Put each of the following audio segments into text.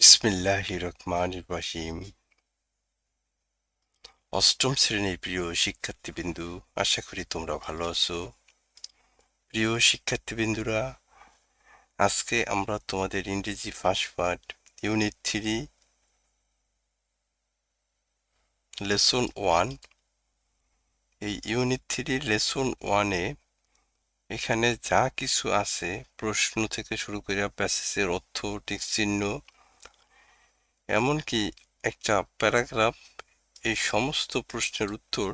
বিসমিল্লাহ রহমান রহিম অষ্টম শ্রেণির প্রিয় শিক্ষার্থীবৃন্দু, আশা করি তোমরা ভালো আছো। প্রিয় শিক্ষার্থীবৃন্দুরা, আজকে আমরা তোমাদের ইংরেজি first part, unit three, lesson one, এই ইউনিট থ্রি, লেসন ওয়ানে এখানে যা কিছু আছে, প্রশ্ন থেকে শুরু করে প্যাসেজের অর্থ টিক চিহ্ন এমনকি একটা প্যারাগ্রাফ এই সমস্ত প্রশ্নের উত্তর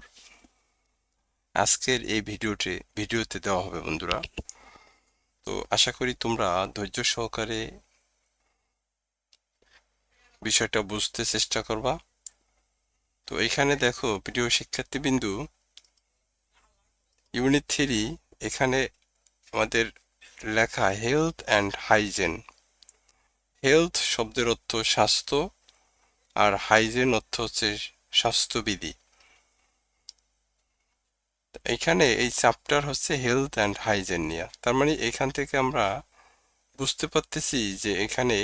আজকের এই ভিডিওতে ভিডিওতে দেওয়া হবে বন্ধুরা। তো আশা করি তোমরা ধৈর্য সহকারে বিষয়টা বুঝতে চেষ্টা করবা। তো এখানে দেখো, প্রিয় শিক্ষার্থীবিন্দু ইউনিট থ্রি এখানে আমাদের লেখা হেলথ অ্যান্ড হাইজেন হেলথ শব্দের অর্থ স্বাস্থ্য আর হাইজেন অর্থ হচ্ছে স্বাস্থ্যবিধি। এখানে এই চ্যাপ্টার হচ্ছে হেলথ অ্যান্ড হাইজেন নিয়ে। তার মানে এখান থেকে আমরা বুঝতে পারতেছি যে এখানে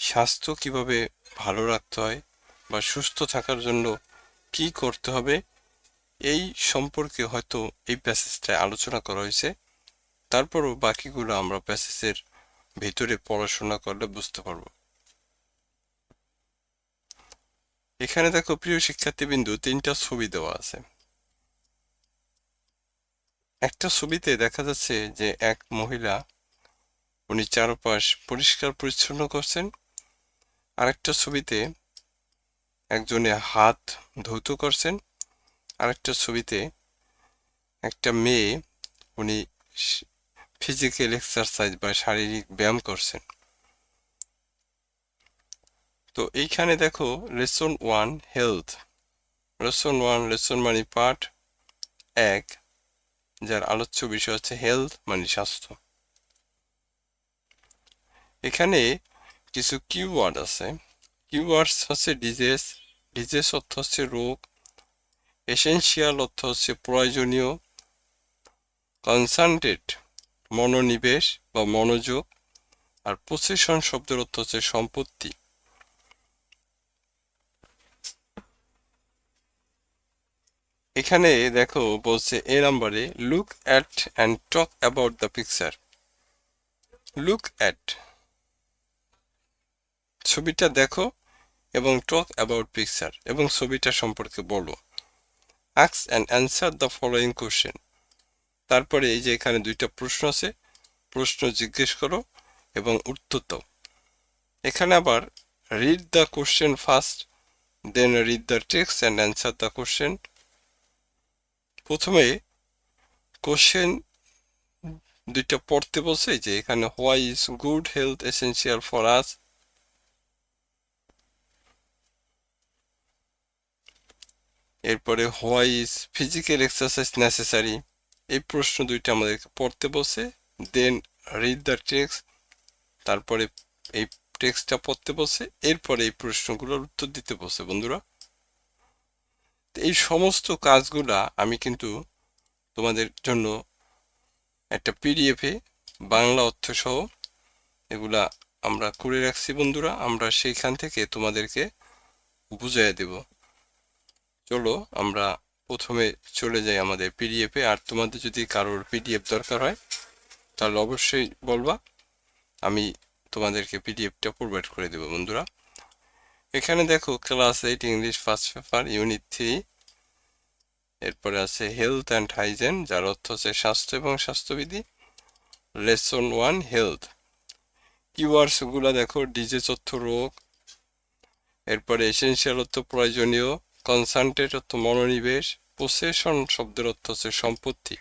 স্বাস্থ্য কীভাবে ভালো রাখতে হয় বা সুস্থ থাকার জন্য কি করতে হবে, এই সম্পর্কে হয়তো এই প্যাসেজটায় আলোচনা করা হয়েছে। তারপরও বাকিগুলো আমরা প্যাসেজের ভিতরে পড়াশোনা করলে বুঝতে পারব। এখানে দেখো প্রিয় শিক্ষার্থীবিন্দু, তিনটা ছবি দেওয়া আছে। একটা ছবিতে দেখা যাচ্ছে যে এক মহিলা, উনি চারপাশ পরিষ্কার পরিচ্ছন্ন করছেন। আরেকটা ছবিতে একজনে হাত ধৌত করছেন। আরেকটা ছবিতে একটা মেয়ে, উনি ফিজিক্যাল এক্সারসাইজ বা শারীরিক ব্যায়াম করছেন। তো এইখানে দেখো lesson one health. Lesson one, lesson মানে পার্ট এক, যার আলোচ্য বিষয় হচ্ছে হেলথ মানে স্বাস্থ্য। এখানে কিছু কিওয়ার্ড আছে। কিওয়ার্ডস হচ্ছে ডিজেস ডিজেস অর্থ হচ্ছে রোগ। এসেন্সিয়াল অর্থ হচ্ছে প্রয়োজনীয়। কনসান্ট্রেট মনোনিবেশ বা মনোযোগ আর পসেশন শব্দের অর্থ হচ্ছে সম্পত্তি। এখানে দেখো বলছে এ নাম্বারে look at and talk about the picture look at ছবিটা দেখো এবং টক অ্যাবাউট পিকচার এবং ছবিটা সম্পর্কে বলো। আক্স and answer the following question তারপরে এই যে এখানে দুইটা প্রশ্ন আছে। প্রশ্ন জিজ্ঞেস করো এবং উত্তর দাও। এখানে আবার read the question first then read the text and answer the question প্রথমে কোশ্চেন দুইটা পড়তে বলছে যে এখানে why is good health essential for us এরপরে why is physical exercise necessary এই প্রশ্ন দুইটা আমাদেরকে পড়তে বসে দেন রিড দ্য টেক্সট তারপরে এই টেক্সটটা পড়তে বসে, এরপরে এই প্রশ্নগুলোর উত্তর দিতে বসে, বন্ধুরা। এই সমস্ত কাজগুলা আমি কিন্তু তোমাদের জন্য একটা পিডিএফে বাংলা অর্থ সহ এগুলা আমরা করে রাখছি, বন্ধুরা। আমরা সেইখান থেকে তোমাদেরকে বুঝাই দেব। চলো, আমরা প্রথমে চলে যাই আমাদের পিডিএফে আর তোমাদের যদি কারোর পিডিএফ দরকার হয়, তাহলে অবশ্যই বলবা। আমি তোমাদেরকে পিডিএফটা প্রোভাইড করে দেবো, বন্ধুরা। এখানে দেখো class eight English first paper unit three এরপরে আছে হেলথ অ্যান্ড হাইজেন যার অর্থ হচ্ছে স্বাস্থ্য এবং স্বাস্থ্যবিধি। লেসন ওয়ান হেলথ কিওয়ার্ডসগুলো দেখো ডিজে তথ্য রোগ। এরপরে এসেন্সিয়াল অর্থ প্রয়োজনীয়। কনসান্ট্রেট অর্থ মনোনিবেশ। পোসেশন শব্দের অর্থ হচ্ছে সম্পত্তি।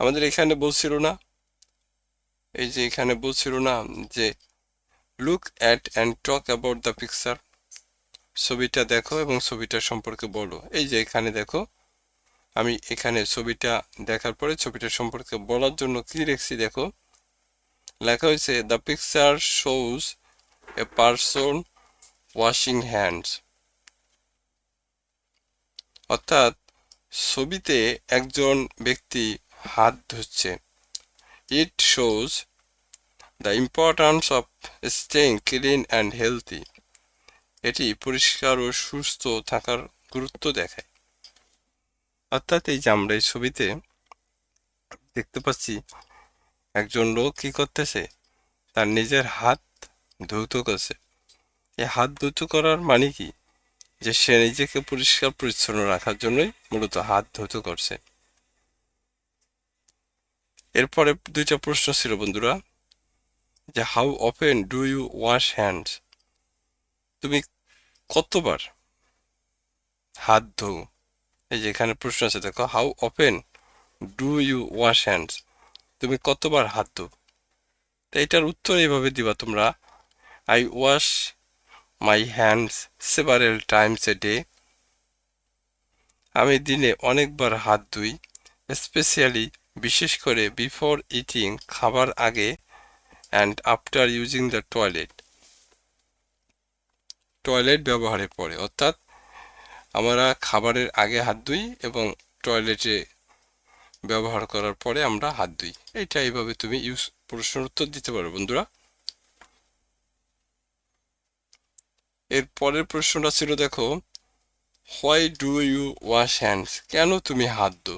আমাদের এখানে বলছিল না, এই যে এখানে বলছিল না যে look at and talk about the picture ছবিটা দেখো এবং ছবিটা সম্পর্কে বলো। এই যে এখানে দেখো, আমি এখানে ছবিটা দেখার পরে ছবিটা সম্পর্কে বলার জন্য কি লিখছি দেখো। লেখা হয়েছে the picture shows a person washing hands অর্থাৎ ছবিতে একজন ব্যক্তি হাত ধুচ্ছে it shows the importance of staying clean and healthy এটি পরিষ্কার ও সুস্থ থাকার গুরুত্ব দেখায়। অর্থাৎ এই যে আমরা এই ছবিতে দেখতে পাচ্ছি, একজন লোক কি করতেছে? তার নিজের হাত ধৌত করছে। এই হাত ধৌত করার মানে কি? যে সে নিজেকে পরিষ্কার পরিচ্ছন্ন রাখার জন্যই মূলত হাত ধৌত করছে। এরপরে দুইটা প্রশ্ন ছিল বন্ধুরা, যে how often do you wash hands তুমি কতবার হাত ধো এই যে এখানে প্রশ্ন আছে, দেখো how often do you wash hands তুমি কতবার হাত ধো তো এটার উত্তর এইভাবে দিবা তোমরা I wash my hands several times a day আমি দিনে অনেকবার হাত ধুই স্পেশালি বিশেষ করে বিফোর ইটিং খাবার আগে and after using the toilet toilet ব্যবহারের পরে অর্থাৎ আমরা খাবারের আগে হাত ধুই এবং টয়লেটে ব্যবহার করার পরে আমরা হাত ধুই। এইটা এইভাবে তুমি ইউজ প্রশ্নের উত্তর দিতে পারো বন্ধুরা। এর পরের প্রশ্নটা ছিল, দেখো why do you wash hands কেন তুমি হাত দো?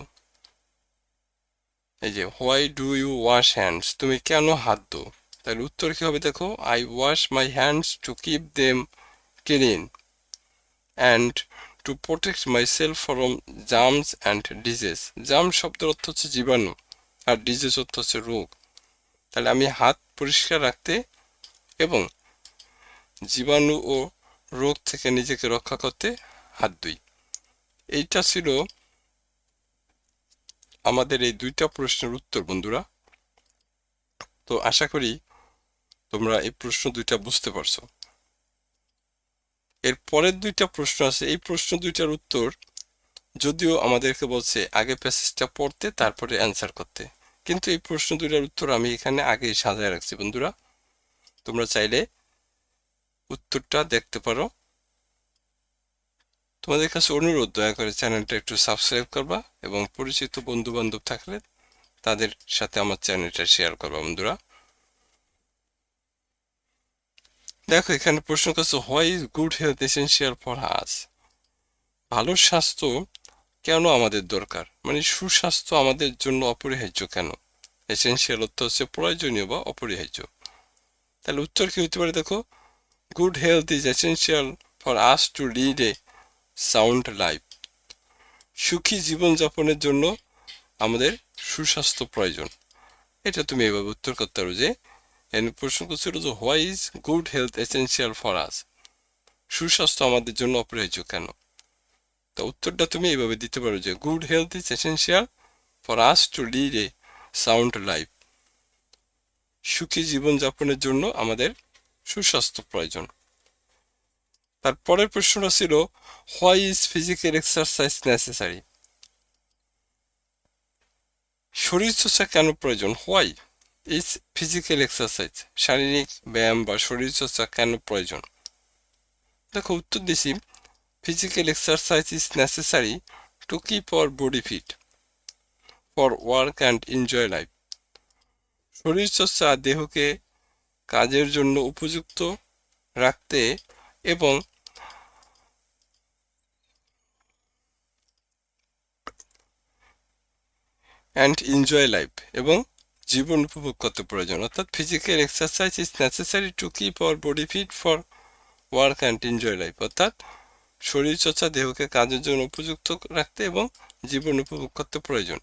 এই যে why do you wash hands তুমি কেন হাত দো? তাহলে উত্তর কি হবে, দেখো I wash my hands to keep them clean and to protect myself from germs and disease germ শব্দের অর্থ হচ্ছে জীবাণু, আর ডিজিজ অর্থ হচ্ছে রোগ। তাহলে আমি হাত পরিষ্কার রাখতে এবং জীবাণু ও রোগ থেকে নিজেকে রক্ষা করতে হাত ধুই এইটা ছিল আমাদের এই দুইটা প্রশ্নের উত্তর, বন্ধুরা। তো আশা করি তোমরা এই প্রশ্ন দুইটা বুঝতে পারছ। এর পরের দুইটা প্রশ্ন আছে। এই প্রশ্ন দুইটার উত্তর যদিও আমাদেরকে বলছে আগে প্যাসেজটা পড়তে, তারপরে অ্যান্সার করতে। কিন্তু এই প্রশ্ন দুইটার উত্তর আমি এখানে আগেই সাজায় রাখছি, বন্ধুরা। তোমরা চাইলে উত্তরটা দেখতে পারো। তোমাদের কাছে অনুরোধ, দয়া করে চ্যানেলটা একটু সাবস্ক্রাইব করবা এবং পরিচিত বন্ধু বান্ধব থাকলে তাদের সাথে আমার চ্যানেলটা শেয়ার করবা, বন্ধুরা। দেখো, এখানে প্রশ্ন করছে, why is good health essential for us ভালো স্বাস্থ্য কেন আমাদের দরকার? মানে সুস্বাস্থ্য আমাদের জন্য অপরিহার্য কেন? এসেন্সিয়াল অর্থ হচ্ছে প্রয়োজনীয় বা অপরিহার্য। তাহলে উত্তর কি হতে পারে, দেখো? Good health is essential for us to lead a sound life সুখী জীবনযাপনের জন্য আমাদের সুস্বাস্থ্য প্রয়োজন। এটা তুমি এভাবে উত্তর করতে পারো যে প্রশ্ন করছিল যে why is good health essential for us সুস্বাস্থ্য আমাদের জন্য অপরিহার্য কেন? তো উত্তরটা তুমি এইভাবে দিতে পারো যে good health is essential for us to lead a sound life সুখী জীবনযাপনের জন্য আমাদের সুস্বাস্থ্য প্রয়োজন। তারপরের প্রশ্নটা ছিল why is physical exercise necessary শরীর চর্চা কেন প্রয়োজন? হোয়াই ইজ ফিজিক্যাল এক্সারসাইজ শারীরিক ব্যায়াম বা শরীর চর্চা কেন প্রয়োজন? দেখো, উত্তর দিছি physical exercise is necessary to keep our body fit for work and enjoy life শরীরচর্চা দেহকে কাজের জন্য উপযুক্ত রাখতে এবং অ্যান্ড এনজয় লাইফ এবং জীবন উপভোগ করতে প্রয়োজন। অর্থাৎ physical exercise is necessary to keep our body fit for work and enjoy life অর্থাৎ শরীরচর্চা দেহকে কাজের জন্য উপযুক্ত রাখতে এবং জীবন উপভোগ করতে প্রয়োজন।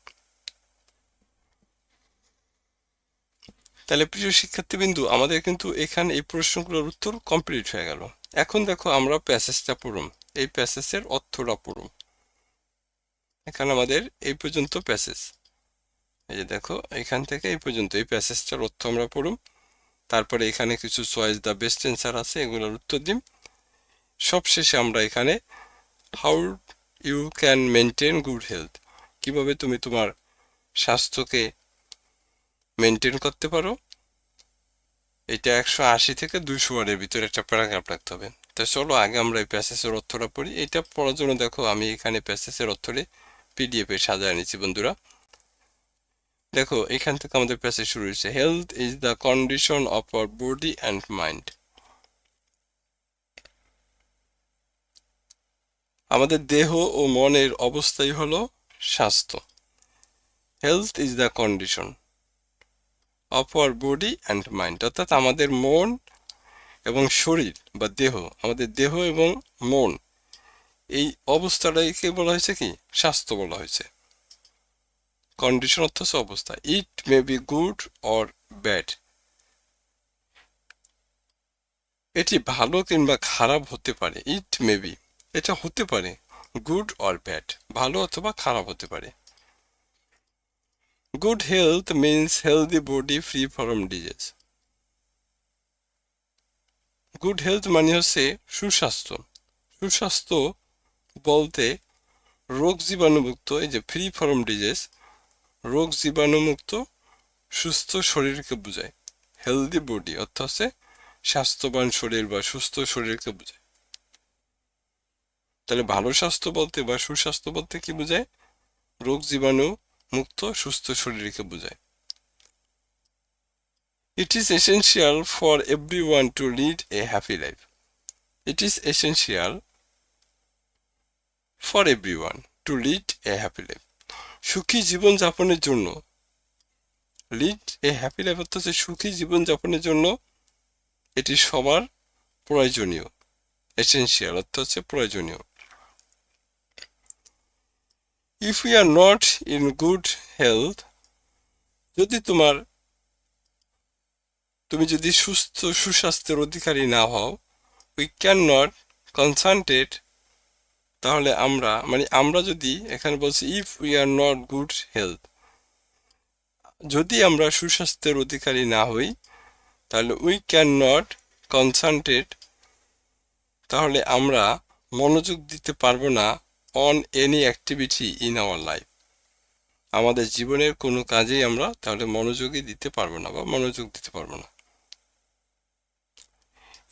তাহলে প্রিয় শিক্ষার্থীবিন্দু, আমাদের কিন্তু এখানে এই প্রশ্নগুলোর উত্তর কমপ্লিট হয়ে গেল। এখন দেখো আমরা প্যাসেজটা পড়ুম এই প্যাসেজের অর্থটা পড়ুম এখানে আমাদের এই পর্যন্ত প্যাসেজ এই যে দেখো, এখান থেকে এই পর্যন্ত এই প্যাসেজটার অর্থ আমরা পড়ুম তারপরে এখানে কিছু চয়েস দ্য বেস্ট অ্যান্সার আছে, এগুলোর উত্তর দিম সবশেষে আমরা এখানে how you can maintain good health কীভাবে তুমি তোমার স্বাস্থ্যকে মেনটেন করতে পারো। এটা একশো আশি থেকে দুইশো ওয়ার্ডের ভিতরে একটা প্যারাগ্রাফ রাখতে হবে। তো চলো আগে আমরা এই প্যাসেজের অর্থটা পড়ি। এটা পড়ার জন্য দেখো আমি এখানে প্যাসেজের অর্থরে পিডিএফে সাজায় নিচ্ছি বন্ধুরা। দেখো, এখান থেকে আমাদের প্যাসেজ শুরু হয়েছে। Health is the condition of our body and mind আমাদের দেহ ও মনের অবস্থাই হলো স্বাস্থ্য। Health is the condition of our body and mind অর্থাৎ আমাদের মন এবং শরীর বা দেহ, আমাদের দেহ এবং মন। এই অবস্থাটাকে বলা হয়েছে কি? স্বাস্থ্য বলা হয়েছে। কন্ডিশন অর্থ অবস্থা। It may be good or bad এটি ভালো কিংবা খারাপ হতে পারে। ইট মে বি এটা হতে পারে। গুড অর ব্যাড ভালো অথবা খারাপ হতে পারে। Good health means healthy body free from disease good health মানে হচ্ছে সুস্বাস্থ্য। সুস্বাস্থ্য বলতে রোগ জীবাণুমুক্ত, এই যে ফ্রি ফ্রম ডিজিজ রোগ জীবাণুমুক্ত, সুস্থ শরীরকে বোঝায়। হেলদি বডি অর্থাৎ হচ্ছে স্বাস্থ্যবান শরীর বা সুস্থ শরীরকে বোঝায়। তাহলে ভালো স্বাস্থ্য বলতে বা সুস্বাস্থ্য বলতে কি বোঝায়? রোগ জীবাণু মুক্ত, সুস্থ শরীরকে বোঝায়। It is essential for everyone to lead a happy life it is essential for everyone to lead a happy life সুখী জীবন যাপনের জন্য লিড এ হ্যাপি লাইফ হচ্ছে সুখী জীবন যাপনের জন্য এটি সবার প্রয়োজনীয় এসেন্সিয়াল অর্থ হচ্ছে প্রয়োজনীয়। If you are not in good health যদি তোমার, তুমি যদি সুস্থ, সুস্বাস্থ্যের অধিকারী না হও উই ক্যান নট কনসান্ট্রেট তাহলে আমরা মানে আমরা যদি এখানে বলছি if we are not good health যদি আমরা সুস্বাস্থ্যের অধিকারী না হই, তাহলে উই ক্যান নট কনসান্ট্রেট তাহলে আমরা মনোযোগ দিতে পারব না on any activity in our life আমাদের জীবনের কোনো কাজেই আমরা তাহলে মনোযোগই দিতে পারব না বা মনোযোগ দিতে পারব না।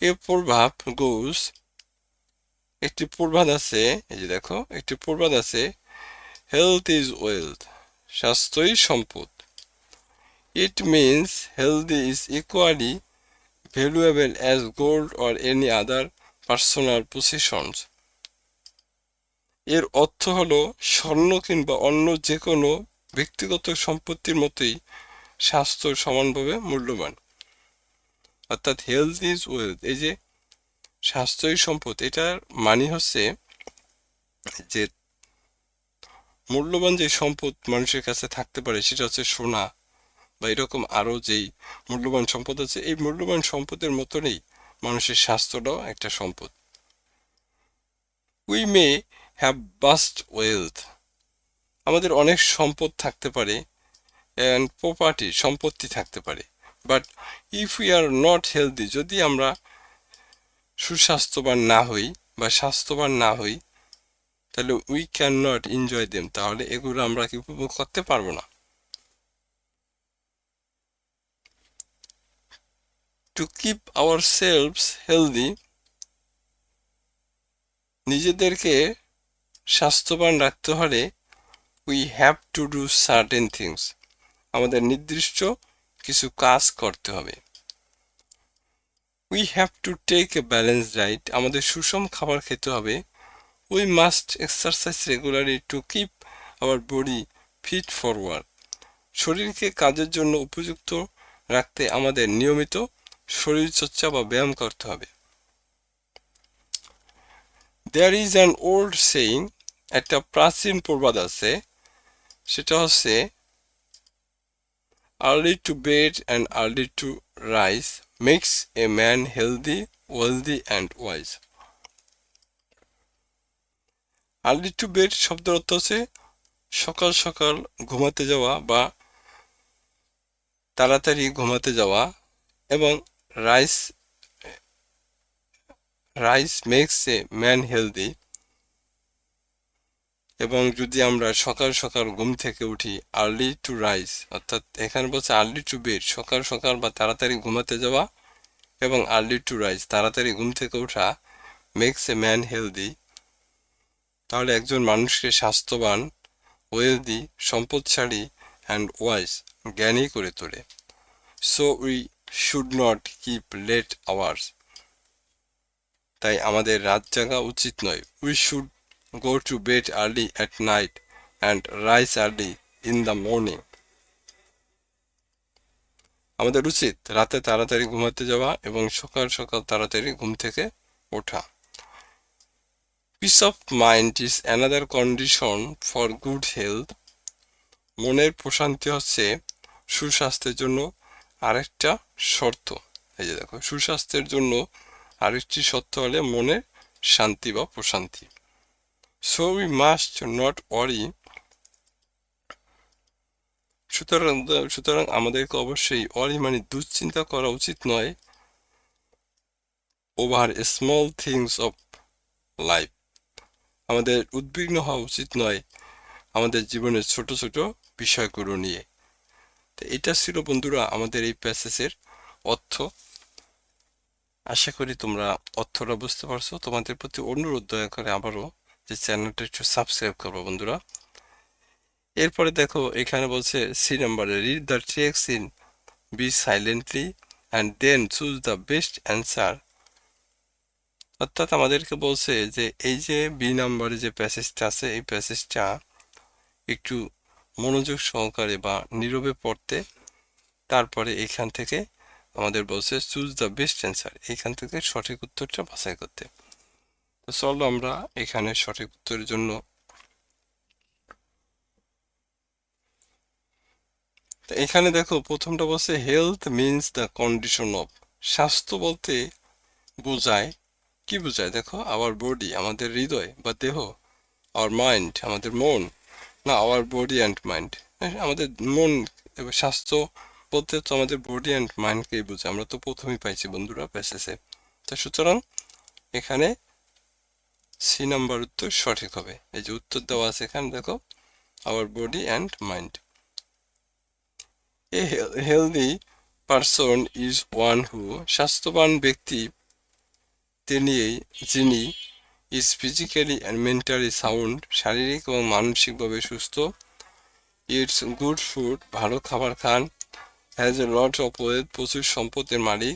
এর প্রভাব গোস একটি প্রবাদ আছে, এই যে দেখো, একটি প্রবাদ আছে হেলথ ইজ ওয়েলথ স্বাস্থ্যই সম্পদ। It means healthy is equally valuable as gold or any other personal positions এর অর্থ হলো স্বর্ণ কিংবা অন্য যে কোনো ব্যক্তিগত সম্পত্তির মতোই স্বাস্থ্য সমানভাবে মূল্যবান। অর্থাৎ হেলথ ইজ ওয়েলথ এই যে স্বাস্থ্যই সম্পদ, এটার মানে হচ্ছে যে মূল্যবান যে সম্পদ মানুষের কাছে থাকতে পারে, সেটা হচ্ছে সোনা বা এরকম আরও যেই মূল্যবান সম্পদ আছে, এই মূল্যবান সম্পদের মতনই মানুষের স্বাস্থ্যটাও একটা সম্পদ। We may have vast wealth আমাদের অনেক সম্পদ থাকতে পারে অ্যান্ড প্রপার্টি সম্পত্তি থাকতে পারে. But if we are not healthy যদি আমরা সুস্বাস্থ্যবান না হই বা স্বাস্থ্যবান না হই, তাহলে we can not enjoy them তাহলে এগুলো আমরা কি উপভোগ করতে পারব না? To keep ourselves healthy নিজেদেরকে স্বাস্থ্যবান রাখতে হলে we have to do certain things আমাদের নির্দিষ্ট কিছু কাজ করতে হবে। We have to take a balance diet আমাদের সুষম খাবার খেতে হবে। We must exercise regularly to keep our body fit forward শরীরকে কাজের জন্য উপযুক্ত রাখতে আমাদের নিয়মিত শরীরচর্চা বা ব্যায়াম করতে হবে। There is an old saying একটা প্রাচীন প্রবাদ আছে, সেটা হচ্ছে early to bed and early to rise makes a man healthy wealthy and wise early to bed শব্দের অর্থ হচ্ছে সকাল সকাল ঘুমাতে যাওয়া বা তাড়াতাড়ি ঘুমাতে যাওয়া এবং rise rise makes a man healthy এবং যদি আমরা সকাল সকাল ঘুম থেকে উঠি আর্লি টু রাইস অর্থাৎ এখানে বলছে আর্লি টু বেড সকাল সকাল বা তাড়াতাড়ি ঘুমাতে যাওয়া এবং আর্লি টু রাইস তাড়াতাড়ি ঘুম থেকে ওঠা মেক্স এ ম্যান হেলদি তাহলে একজন মানুষকে স্বাস্থ্যবান ওয়েলদি সম্পদশালী অ্যান্ড ওয়াইজ জ্ঞানী করে তোলে। So we should not keep late hours তাই আমাদের রাত জাগা উচিত নয়। We should go to bed early at night and rise early in the morning আমাদের উচিত রাতে তাড়াতাড়ি ঘুমাতে যাওয়া এবং সকাল সকাল তাড়াতাড়ি ঘুম থেকে ওঠা। Peace of mind is another condition for good health মনের প্রশান্তি হচ্ছে সুস্বাস্থ্যের জন্য আরেকটা শর্ত। এই যে দেখো, সুস্বাস্থ্যের জন্য আরেকটি শর্ত হলে মনের শান্তি বা প্রশান্তি। So we must not worry সুতরাং সুতরাং আমাদেরকে অবশ্যই অরি মানে দুশ্চিন্তা করা উচিত নয় over small things of life আমাদের উদ্বিগ্ন হওয়া উচিত নয় আমাদের জীবনের ছোট ছোট বিষয়গুলো নিয়ে। তো এটা ছিল বন্ধুরা আমাদের এই প্যাসেজের অর্থ। আশা করি তোমরা অর্থটা বুঝতে পারছ। তোমাদের প্রতি অনুরোধ দয়া করে আবারও যে চ্যানেলটা একটু সাবস্ক্রাইব করব বন্ধুরা। এরপরে দেখো, এখানে বলছে সি নাম্বারে read the text in B silently and then choose the best answer অর্থাৎ আমাদেরকে বলছে যে, এই যে বি নাম্বারে যে প্যাসেজটা আছে, এই প্যাসেজটা একটু মনোযোগ সহকারে বা নীরবে পড়তে, তারপরে এখান থেকে আমাদের বলছে চুজ দ্য বেস্ট অ্যান্সার এখান থেকে সঠিক উত্তরটা বাছাই করতে। চলো আমরা এখানে সঠিক উত্তরের জন্য এখানে দেখো, প্রথমটা বলছে health means the condition of স্বাস্থ্য বলতে বোঝায়, কি বোঝায়? দেখো আওয়ার বডি আমাদের হৃদয় বা দেহ আওয়ার মাইন্ড আমাদের মন। না আওয়ার বডি অ্যান্ড মাইন্ড আমাদের মন স্বাস্থ্য বলতে তো আমাদের বডি অ্যান্ড মাইন্ডকেই বোঝায়? আমরা তো প্রথমেই পাইছি বন্ধুরা প্যাসেসে তো সুতরাং এখানে সি নাম্বার উত্তর সঠিক হবে। এই যে উত্তর দেওয়া আছে এখানে, দেখো our body and mind a healthy person is one who স্বাস্থ্যবান ব্যক্তি, তিনি, যিনি is physically and mentally sound শারীরিক এবং মানসিকভাবে সুস্থ ইটস গুড ফুড ভালো খাবার খান has a lot of wealth প্রচুর সম্পদের মালিক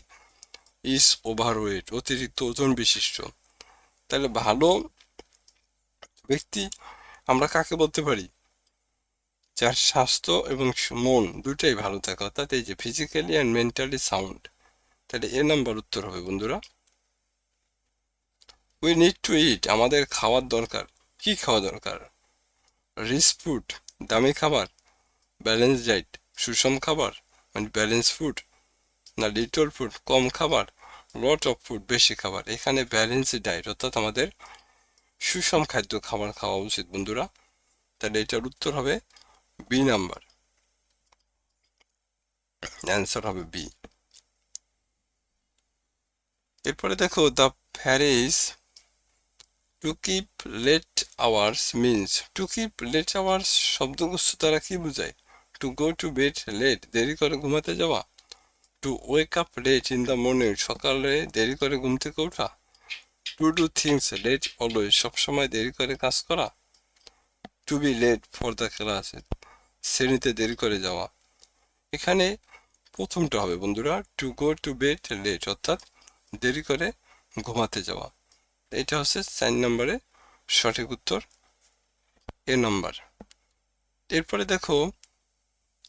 ইজ ওভার ওয়েট অতিরিক্ত ওজন বিশিষ্ট। তাহলে ভালো ব্যক্তি আমরা কাকে বলতে পারি? যার স্বাস্থ্য এবং মন দুটাই ভালো থাকে, অর্থাৎ এই যে ফিজিক্যালি অ্যান্ড মেন্টালি সাউন্ড তাহলে এ নাম্বার উত্তর হবে বন্ধুরা। উই নিড টু ইট আমাদের খাওয়ার দরকার। কি খাওয়া দরকার? রিচ ফুড দামি খাবার ব্যালেন্স ডাইট সুষম খাবার মানে ব্যালেন্স ফুড না লিটল ফুড কম খাবার লট অফ ফুড বেশি খাবার। এখানে ব্যালেন্স ডাইট অর্থাৎ আমাদের সুষম খাদ্য খাবার খাওয়া উচিত, বন্ধুরা। তাহলে এটার উত্তর হবে বি নাম্বার অ্যান্সার হবে বি এরপরে দেখো the phrase to keep late hours means to keep late hours শব্দগুচ্ছ দ্বারা কি বোঝায়? To go to bed late দেরি করে ঘুমাতে যাওয়া। To wake up late in the morning সকালে দেরি করে ঘুম থেকে ওঠা? To do things late always সবসময় দেরি করে কাজ করা? To be late for the class শ্রেণীতে দেরি করে যাওয়া। এখানে প্রথমটা হবে বন্ধুরা to go to bed late অর্থাৎ দেরি করে ঘুমাতে যাওয়া। এটা হচ্ছে চার নম্বরে সঠিক উত্তর, এ নম্বর। এরপরে দেখো,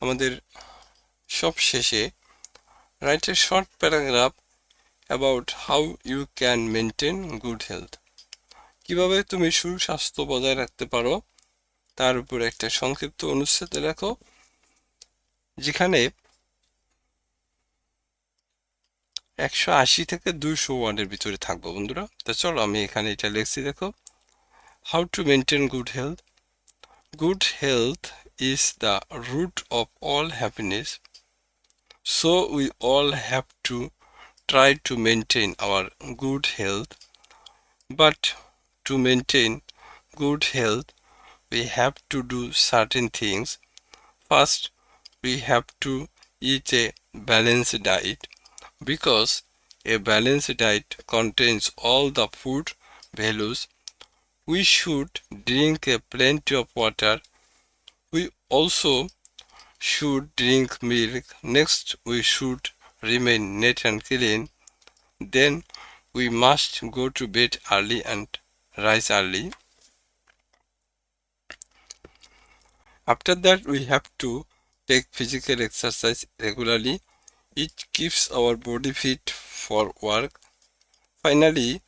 আমাদের সব শেষে write a short paragraph about how you can maintain good health কীভাবে তুমি সুস্বাস্থ্য বজায় রাখতে পারো, তার উপর একটা সংক্ষিপ্ত অনুচ্ছেদ লেখো, যেখানে একশো আশি থেকে দুইশো ওয়ার্ডের ভিতরে থাকব বন্ধুরা। তো চলো আমি এখানে এটা লিখছি, দেখো। How to maintain good health good health is the root of all happiness So we all have to try to maintain our good health. But to maintain good health, we have to do certain things. First, we have to eat a balanced diet because a balanced diet contains all the food values. We should drink a plenty of water. We also should drink milk. Next we should remain neat and clean. Then we must go to bed early and rise early. After that we have to take physical exercise regularly. It keeps our body fit for work. Finally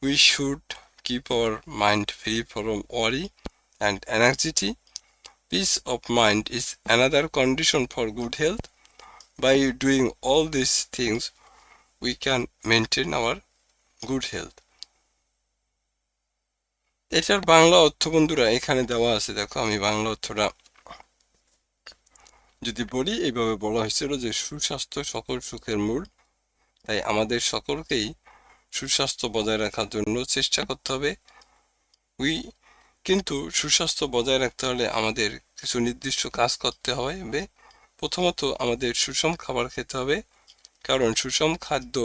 we should keep our mind free from worry and anxiety peace of mind is another condition for good health. By doing all these things, we can maintain our good health. এটার বাংলা অর্থ বন্ধুরা, এখানে দেওয়া আছে। দেখো, আমি বাংলা অর্থটা যদি বলি, এইভাবে বলা হয়েছিল যে, সুস্বাস্থ্য সকল সুখের মূল। তাই আমাদের সকলকেই সুস্বাস্থ্য বজায় রাখার জন্য চেষ্টা করতে হবে। উই কিন্তু সুস্বাস্থ্য বজায় রাখতে হলে আমাদের কিছু নির্দিষ্ট কাজ করতে হবে প্রথমত আমাদের সুষম খাবার খেতে হবে। কারণ সুষম খাদ্য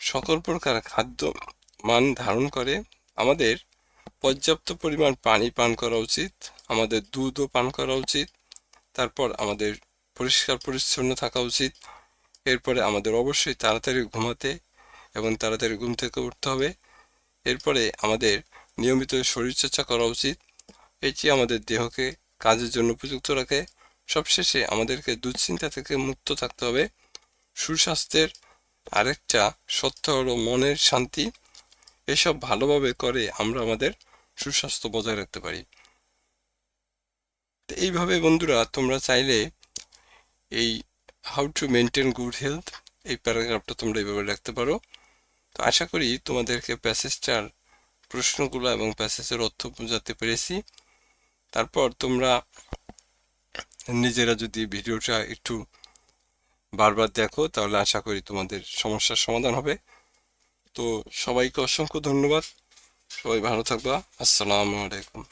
সকল প্রকার খাদ্য মান ধারণ করে। আমাদের পর্যাপ্ত পরিমাণ পানি পান করা উচিত, আমাদের দুধও পান করা উচিত, তারপর আমাদের পরিষ্কার পরিচ্ছন্ন থাকা উচিত। এরপরে আমাদের অবশ্যই তাড়াতাড়ি ঘুমাতে এবং তাড়াতাড়ি ঘুম থেকে উঠতে হবে। এরপরে আমাদের নিয়মিত শরীরচর্চা করা উচিত। এটি আমাদের দেহকে, কাজের জন্য উপযুক্ত রাখে। সবশেষে আমাদেরকে দুশ্চিন্তা থেকে মুক্ত থাকতে হবে। সুস্বাস্থ্যের আরেকটা সত্য হলো মনের শান্তি। এসব ভালোভাবে করে আমরা আমাদের সুস্বাস্থ্য বজায় রাখতে পারি। তো এইভাবে বন্ধুরা, তোমরা চাইলে এই how to maintain good health এই প্যারাগ্রাফটা তোমরা এইভাবে রাখতে পারো। তো আশা করি তোমাদেরকে প্যাসেজটার প্রশ্নগুলো এবং প্যাসেজের অর্থ বোঝাতে পেরেছি। তারপর তোমরা নিজেরা যদি ভিডিওটা একটু বারবার দেখো, তাহলে আশা করি তোমাদের সমস্যার সমাধান হবে। তো সবাইকে অসংখ্য ধন্যবাদ। সবাই ভালো থাকবা। আসসালামু আলাইকুম।